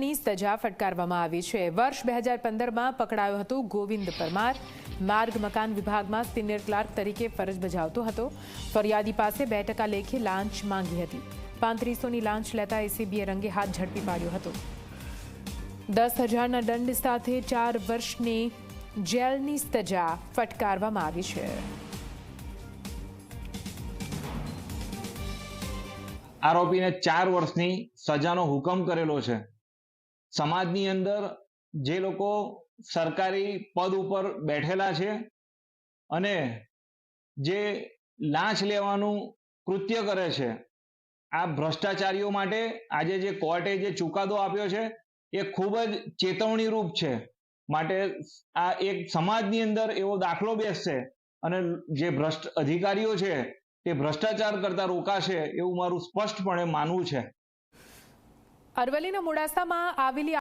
વર્ષની સજા ફટકારવામાં આવી છે. વર્ષ બે હજાર પંદરમાં પકડાયો હતો ગોવિંદ પરમાર. માર્ગ મકાન વિભાગમાં સિનિયર ક્લાર્ક તરીકે ફરજ બજાવતો હતો. ફરિયાદી પાસે બે ટકા લેખે લાંચ માંગી હતી. પાંત્રીસોની લાંચ લેતા એસીબીએ રંગે હાથ ઝડપી પાડ્યો હતો. દસ હજારના દંડ સાથે ચાર વર્ષની જેલની સજા ફટકારવામાં આવી છે. આરોપીને ચાર વર્ષની સજાનો હુકમ કરેલો છે. સમાજની અંદર જે લોકો સરકારી પદ ઉપર બેઠેલા છે અને જે લાંચ લેવાનું કૃત્ય કરે છે, આ ભ્રષ્ટાચારીઓ માટે આજે જે કોર્ટે જે ચુકાદો આપ્યો છે, એ ખૂબ જ ચેતવણીરૂપ છે. માટે આ એક સમાજની અંદર એવો દાખલો બેસશે અને જે ભ્રષ્ટ અધિકારીઓ છે, તે ભ્રષ્ટાચાર કરતા રોકાશે એવું મારું સ્પષ્ટપણે માનવું છે. અરવલ્લીના મોડાસામાં આવેલી